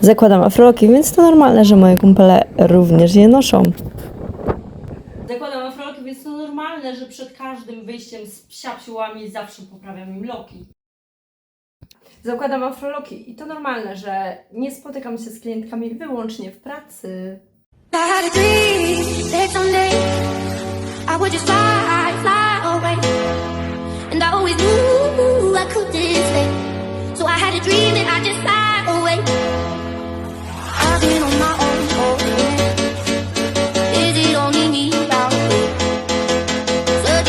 Zakładam afroki, więc to normalne, że moje kumpele również je noszą. Zakładam afrolki, więc to normalne, że przed każdym wyjściem z psiapsiłami zawsze poprawiam im loki. Zakładam afroloki i to normalne, że nie spotykam się z klientkami wyłącznie w pracy. I had a dream that someday I would just fly, fly away. And I always knew